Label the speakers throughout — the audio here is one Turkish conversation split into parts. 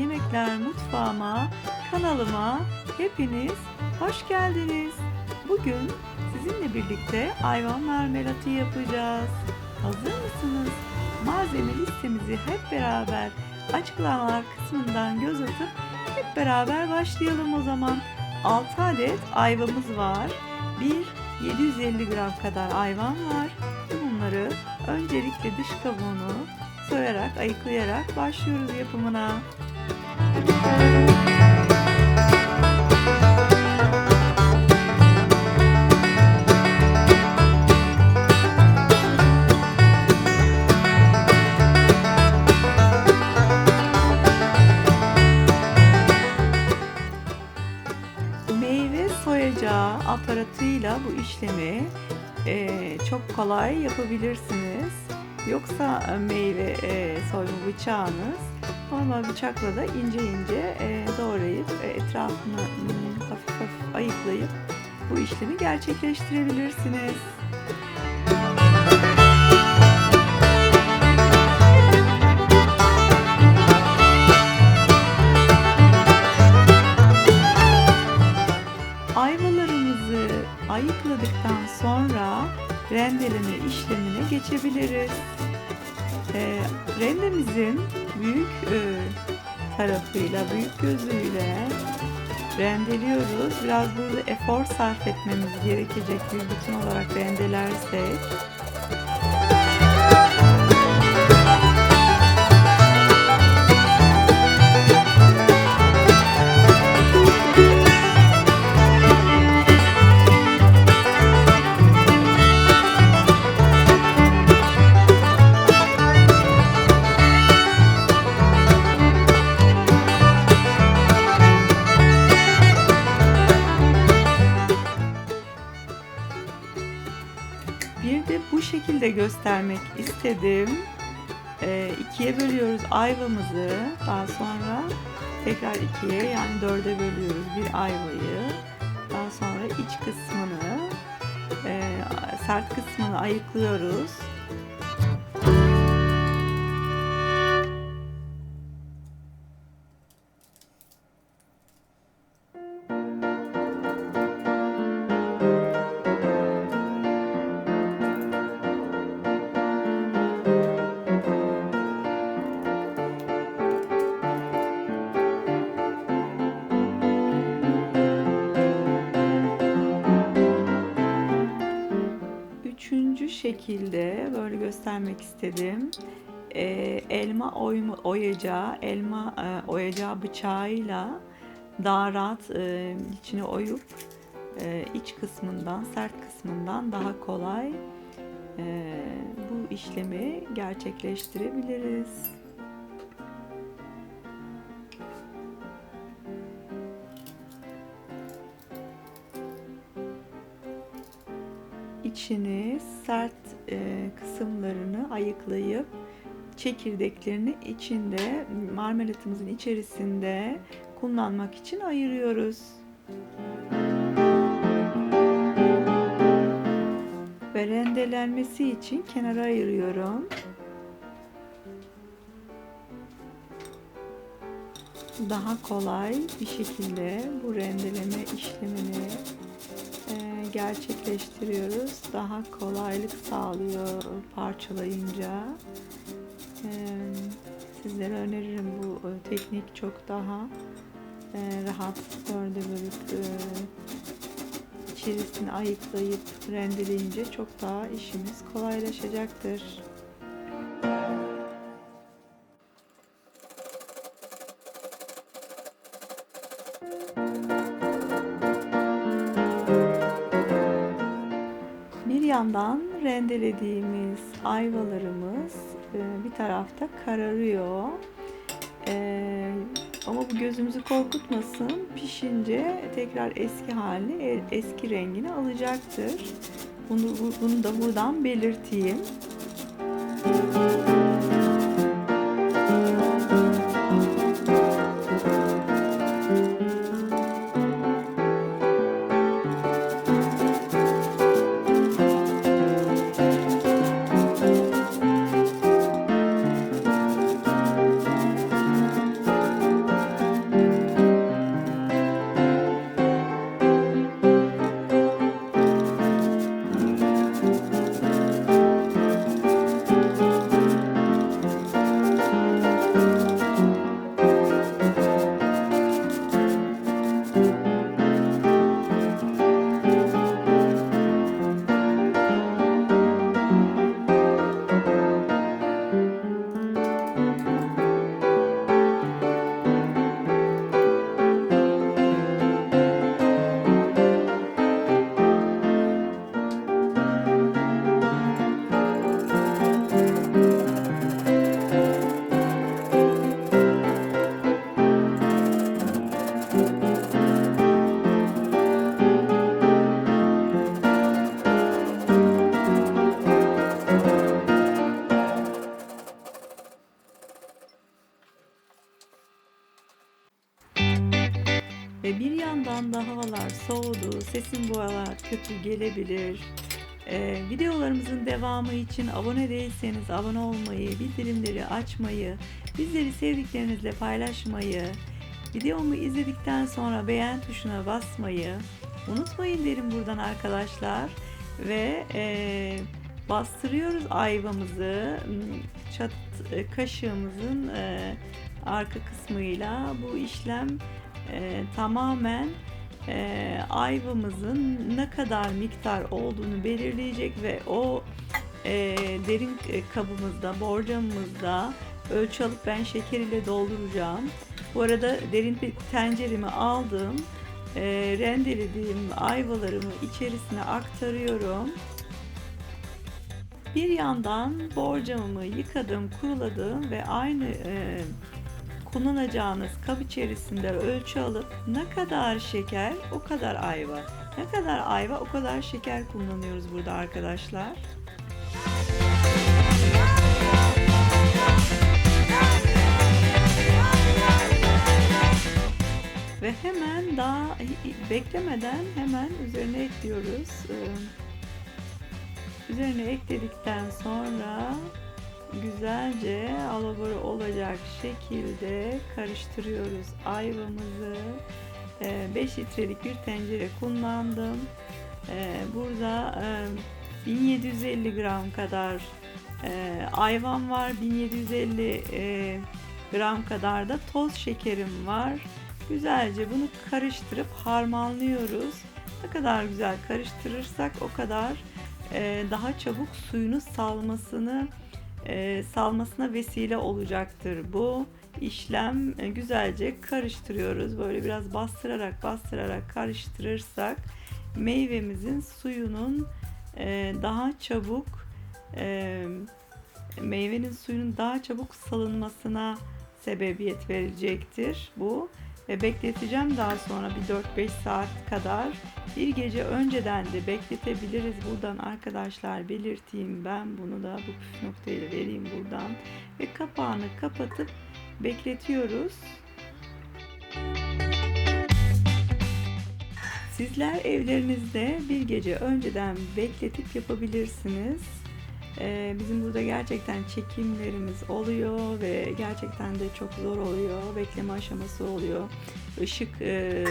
Speaker 1: Yemekler mutfağıma, kanalıma hepiniz hoş geldiniz. Bugün sizinle birlikte ayvan marmelatı yapacağız. Hazır mısınız? Malzeme listemizi hep beraber açıklamalar kısmından göz atıp hep beraber başlayalım o zaman. 6 adet ayvamız var. 1 750 gram kadar ayvan var. Bunları öncelikle dış kabuğunu soyarak, ayıklayarak başlıyoruz yapımına. Meyve soyacağı aparatıyla bu işlemi e, çok kolay yapabilirsiniz. Yoksa meyve e, soyma bıçağınız normal bıçakla da ince ince e, doğrayıp e, etrafını hmm, hafif hafif ayıklayıp bu işlemi gerçekleştirebilirsiniz. Ayvalarımızı ayıkladıktan sonra rendeleme işlemine geçebiliriz. E, rendemizin büyük e, tarafıyla, büyük gözüyle rendeliyoruz. Biraz burada efor sarf etmemiz gerekecek bir bütün olarak rendelersek. Göstermek istedim. Ee, ikiye bölüyoruz ayvamızı. Daha sonra tekrar ikiye yani dörde bölüyoruz bir ayvayı. Daha sonra iç kısmını, e, sert kısmını ayıklıyoruz. Üçüncü şekilde böyle göstermek istedim. Ee, elma oyma, oyacağı, elma e, oyacağı bıçağıyla daha rahat e, içine oyup e, iç kısmından, sert kısmından daha kolay e, bu işlemi gerçekleştirebiliriz. İçini sert e, kısımlarını ayıklayıp çekirdeklerini içinde marmelatımızın içerisinde kullanmak için ayırıyoruz. Ve rendelenmesi için kenara ayırıyorum. Daha kolay bir şekilde bu rendeleme işlemini gerçekleştiriyoruz. Daha kolaylık sağlıyor parçalayınca. Sizlere öneririm bu e, teknik çok daha e, rahat dörde bölüp e, içerisini ayıklayıp rendeleyince çok daha işimiz kolaylaşacaktır. Yandan rendelediğimiz ayvalarımız e, bir tarafta kararıyor. E, ama bu gözümüzü korkutmasın. Pişince tekrar eski halini, e, eski rengini alacaktır. Bunu, bu- bunu da buradan belirteyim. Sesim bu aralar kötü gelebilir. Ee, videolarımızın devamı için abone değilseniz abone olmayı, bildirimleri açmayı, bizleri sevdiklerinizle paylaşmayı, videomu izledikten sonra beğen tuşuna basmayı unutmayın derim buradan arkadaşlar. Ve e, bastırıyoruz ayvamızı çat e, kaşığımızın e, arka kısmıyla bu işlem e, tamamen e, ayvamızın ne kadar miktar olduğunu belirleyecek ve o e, derin e, kabımızda, borcamımızda ölçü alıp ben şeker ile dolduracağım. Bu arada derin bir tenceremi aldım. E, rendelediğim ayvalarımı içerisine aktarıyorum. Bir yandan borcamımı yıkadım, kuruladım ve aynı e, kullanacağınız kap içerisinde ölçü alıp ne kadar şeker o kadar ayva. Ne kadar ayva o kadar şeker kullanıyoruz burada arkadaşlar. Ve hemen daha beklemeden hemen üzerine ekliyoruz. Üzerine ekledikten sonra güzelce alabora olacak şekilde karıştırıyoruz ayvamızı. 5 litrelik bir tencere kullandım. Burada 1750 gram kadar ayvam var. 1750 gram kadar da toz şekerim var. Güzelce bunu karıştırıp harmanlıyoruz. Ne kadar güzel karıştırırsak o kadar daha çabuk suyunu salmasını salmasına vesile olacaktır bu. İşlem güzelce karıştırıyoruz. Böyle biraz bastırarak bastırarak karıştırırsak meyvemizin suyunun daha çabuk meyvenin suyunun daha çabuk salınmasına sebebiyet verecektir bu ve bekleteceğim daha sonra bir 4-5 saat kadar. Bir gece önceden de bekletebiliriz. Buradan arkadaşlar belirteyim. Ben bunu da bu püf noktayı da vereyim buradan. Ve kapağını kapatıp bekletiyoruz. Sizler evlerinizde bir gece önceden bekletip yapabilirsiniz. Ee, bizim burada gerçekten çekimlerimiz oluyor ve gerçekten de çok zor oluyor. Bekleme aşaması oluyor. Işık e,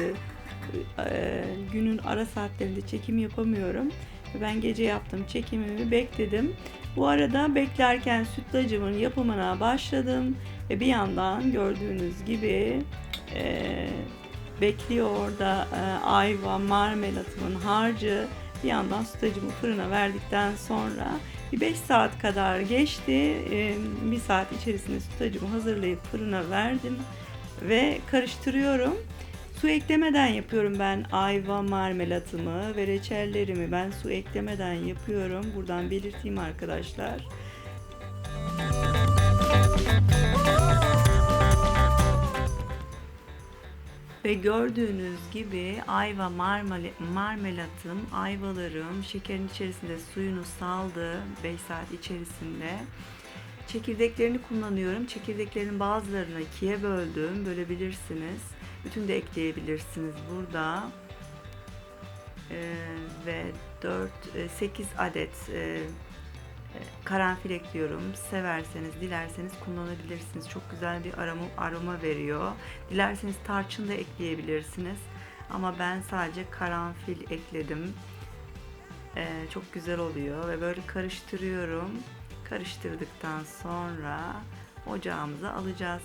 Speaker 1: e, günün ara saatlerinde çekim yapamıyorum. Ben gece yaptım çekimimi bekledim. Bu arada beklerken sütlacımın yapımına başladım ve bir yandan gördüğünüz gibi e, bekliyor orada e, ayva marmelatımın harcı. Bir yandan sütlacımı fırına verdikten sonra bir 5 saat kadar geçti. E, bir saat içerisinde sütlacımı hazırlayıp fırına verdim ve karıştırıyorum. Su eklemeden yapıyorum ben ayva marmelatımı ve reçellerimi ben su eklemeden yapıyorum. Buradan belirteyim arkadaşlar. Ve gördüğünüz gibi ayva marmelatım, ayvalarım şekerin içerisinde suyunu saldı 5 saat içerisinde. Çekirdeklerini kullanıyorum. Çekirdeklerin bazılarını ikiye böldüm. Bölebilirsiniz. Bütün de ekleyebilirsiniz burada. Ee, ve 4 8 e, adet e, karanfil ekliyorum. Severseniz, dilerseniz kullanabilirsiniz. Çok güzel bir aroma, aroma veriyor. Dilerseniz tarçın da ekleyebilirsiniz. Ama ben sadece karanfil ekledim. Ee, çok güzel oluyor ve böyle karıştırıyorum. Karıştırdıktan sonra ocağımıza alacağız.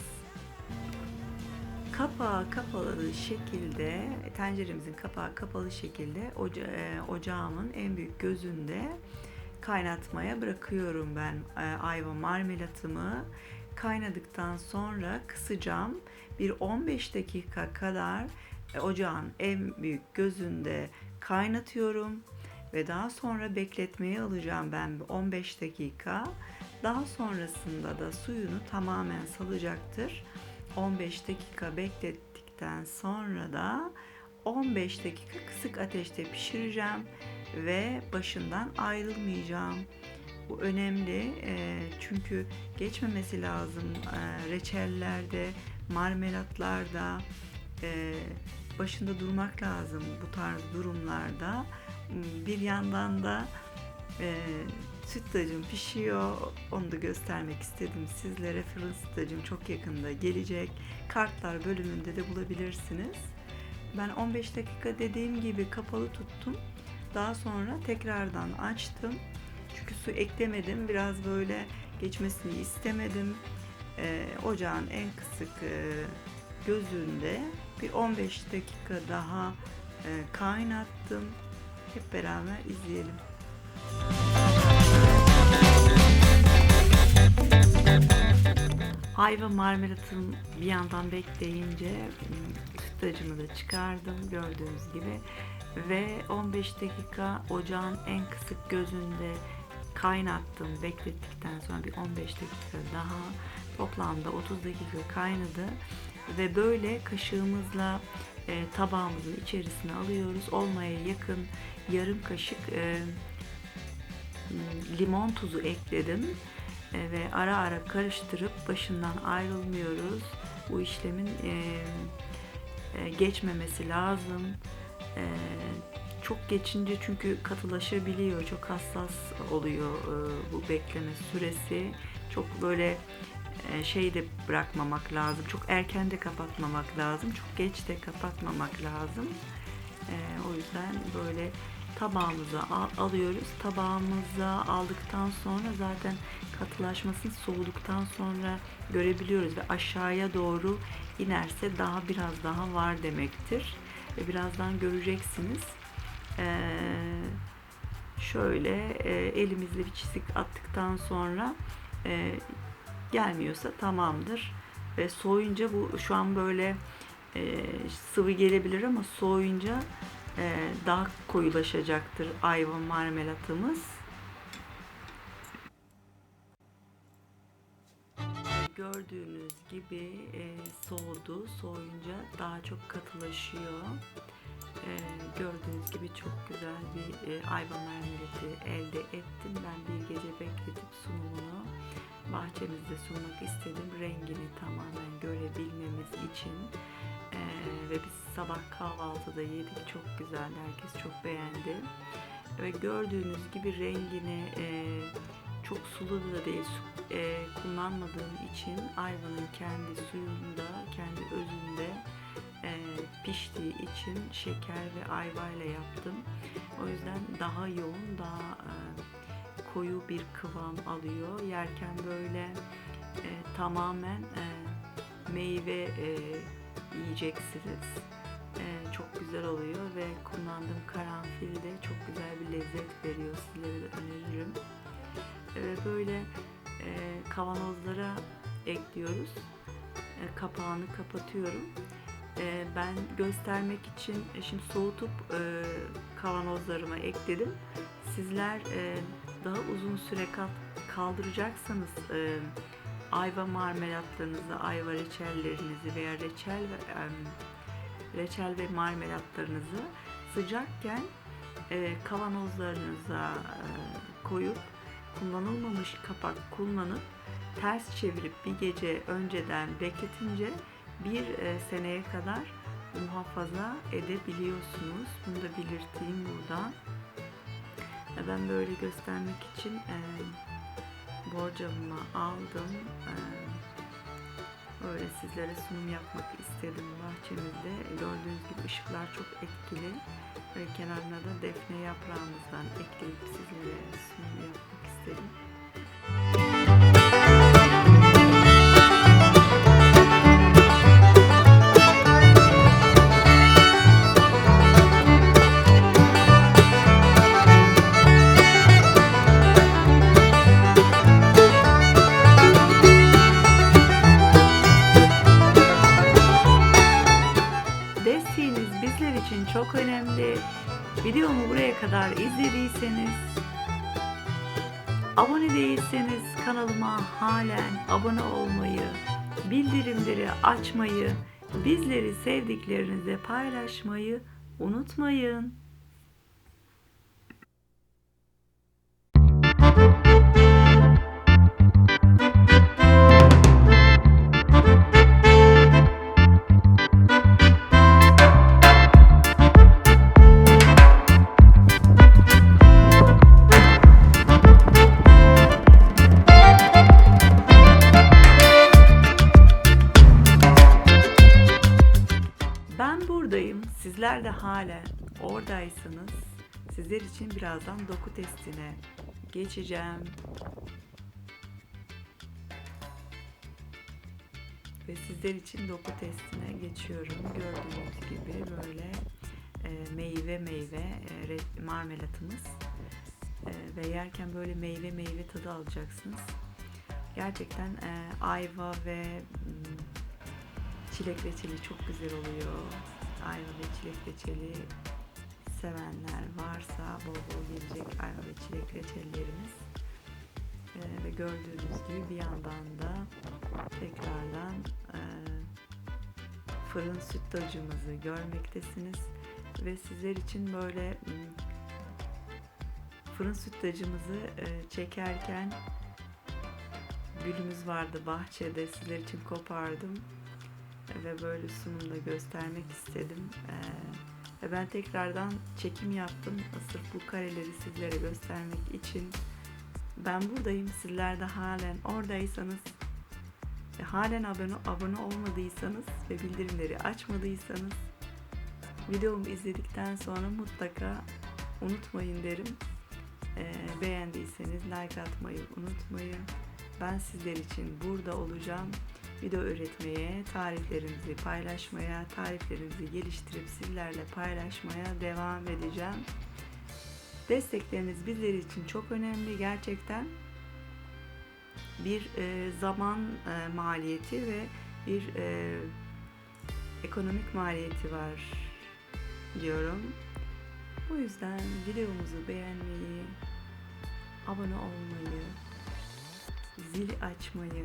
Speaker 1: Kapağı kapalı şekilde, tenceremizin kapağı kapalı şekilde oca, e, ocağımın en büyük gözünde kaynatmaya bırakıyorum ben e, ayva marmelatımı. Kaynadıktan sonra kısacağım. Bir 15 dakika kadar e, ocağın en büyük gözünde kaynatıyorum ve daha sonra bekletmeye alacağım ben 15 dakika. Daha sonrasında da suyunu tamamen salacaktır. 15 dakika beklettikten sonra da 15 dakika kısık ateşte pişireceğim ve başından ayrılmayacağım. Bu önemli e, çünkü geçmemesi lazım e, reçellerde, marmelatlarda, e, başında durmak lazım bu tarz durumlarda. Bir yandan da e, sütlacım pişiyor. Onu da göstermek istedim sizlere. Fırın sütlacım çok yakında gelecek. Kartlar bölümünde de bulabilirsiniz. Ben 15 dakika dediğim gibi kapalı tuttum. Daha sonra tekrardan açtım. Çünkü su eklemedim. Biraz böyle geçmesini istemedim. Ee, ocağın en kısık e, gözünde bir 15 dakika daha e, kaynattım. Hep beraber izleyelim. Ayva marmelatım bir yandan bekleyince sütlacımı da çıkardım gördüğünüz gibi ve 15 dakika ocağın en kısık gözünde kaynattım. Beklettikten sonra bir 15 dakika daha. Toplamda 30 dakika kaynadı. Ve böyle kaşığımızla e, tabağımızın içerisine alıyoruz. Olmaya yakın yarım kaşık e, limon tuzu ekledim. E, ve ara ara karıştırıp başından ayrılmıyoruz. Bu işlemin e, e, geçmemesi lazım e, çok geçince çünkü katılaşabiliyor, çok hassas oluyor e, bu bekleme süresi. Çok böyle e, şey de bırakmamak lazım. Çok erken de kapatmamak lazım. Çok geç de kapatmamak lazım. E, o yüzden böyle tabağımıza alıyoruz. Tabağımıza aldıktan sonra zaten katılaşmasını soğuduktan sonra görebiliyoruz ve aşağıya doğru inerse daha biraz daha var demektir. Birazdan göreceksiniz. Ee, şöyle e, elimizle bir çizik attıktan sonra e, gelmiyorsa tamamdır. Ve soğuyunca bu şu an böyle e, sıvı gelebilir ama soğuyunca e, daha koyulaşacaktır ayva marmelatımız. Gördüğünüz gibi e, soğudu. Soğuyunca daha çok katılaşıyor. E, gördüğünüz gibi çok güzel bir e, ayva marmelatı elde ettim. Ben bir gece bekletip sunumunu bahçemizde sunmak istedim. Rengini tamamen görebilmemiz için. E, ve biz sabah kahvaltıda yedik. Çok güzel. Herkes çok beğendi. Ve gördüğünüz gibi rengini e, çok sulu da değil su, e, kullanmadığım için ayvanın kendi suyunda, kendi özünde e, piştiği için şeker ve ayva ile yaptım. O yüzden daha yoğun, daha e, koyu bir kıvam alıyor. Yerken böyle e, tamamen e, meyve e, yiyeceksiniz. E, çok güzel oluyor ve kullandığım karanfil de çok güzel bir lezzet veriyor. Sizlere de öneririm. E, böyle e, kavanozlara ekliyoruz. E, kapağını kapatıyorum. E, ben göstermek için şimdi soğutup kavanozlarıma ekledim. Sizler daha uzun süre kaldıracaksanız e, ayva marmelatlarınızı, ayva reçellerinizi veya reçel ve reçel ve marmelatlarınızı sıcakken kavanozlarınıza koyup kullanılmamış kapak kullanıp ters çevirip bir gece önceden bekletince bir e, seneye kadar muhafaza edebiliyorsunuz. Bunu da belirteyim burada. Ben böyle göstermek için e, borcamımı aldım. E, böyle sizlere sunum yapmak istedim bahçemizde. Gördüğünüz gibi ışıklar çok etkili. Ve kenarına da defne yaprağımızdan ekleyip sizlere sunum yapmak istedim. çok önemli. Videomu buraya kadar izlediyseniz, abone değilseniz kanalıma halen abone olmayı, bildirimleri açmayı, bizleri sevdiklerinize paylaşmayı unutmayın. Sizler de hala oradaysanız sizler için birazdan doku testine geçeceğim. Ve sizler için doku testine geçiyorum. Gördüğünüz gibi böyle e, meyve meyve e, marmelatımız. E, ve yerken böyle meyve meyve tadı alacaksınız. Gerçekten e, ayva ve mm, çilek reçeli çok güzel oluyor. Ayva ve çilek reçeli sevenler varsa bol bol gelecek ayva ve çilek reçellerimiz. E, ve gördüğünüz gibi bir yandan da tekrardan e, fırın sütlacımızı görmektesiniz. Ve sizler için böyle fırın sütlacımızı e, çekerken gülümüz vardı bahçede. Sizler için kopardım ve böyle sunumda göstermek istedim. E, ve ben tekrardan çekim yaptım sırf bu kareleri sizlere göstermek için. Ben buradayım. Sizler de halen oradaysanız ve halen abone, abone olmadıysanız ve bildirimleri açmadıysanız videomu izledikten sonra mutlaka unutmayın derim. Ee, beğendiyseniz like atmayı unutmayın. Ben sizler için burada olacağım. Video üretmeye, tariflerimizi paylaşmaya, tariflerimizi geliştirip sizlerle paylaşmaya devam edeceğim. Destekleriniz bizler için çok önemli gerçekten. Bir e, zaman e, maliyeti ve bir e, ekonomik maliyeti var diyorum. O yüzden videomuzu beğenmeyi, abone olmayı, zili açmayı,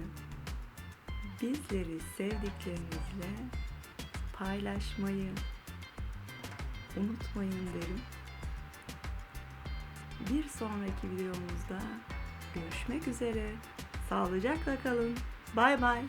Speaker 1: bizleri sevdiklerinizle paylaşmayı unutmayın derim. Bir sonraki videomuzda görüşmek üzere. Sağlıcakla kalın. Bay bay.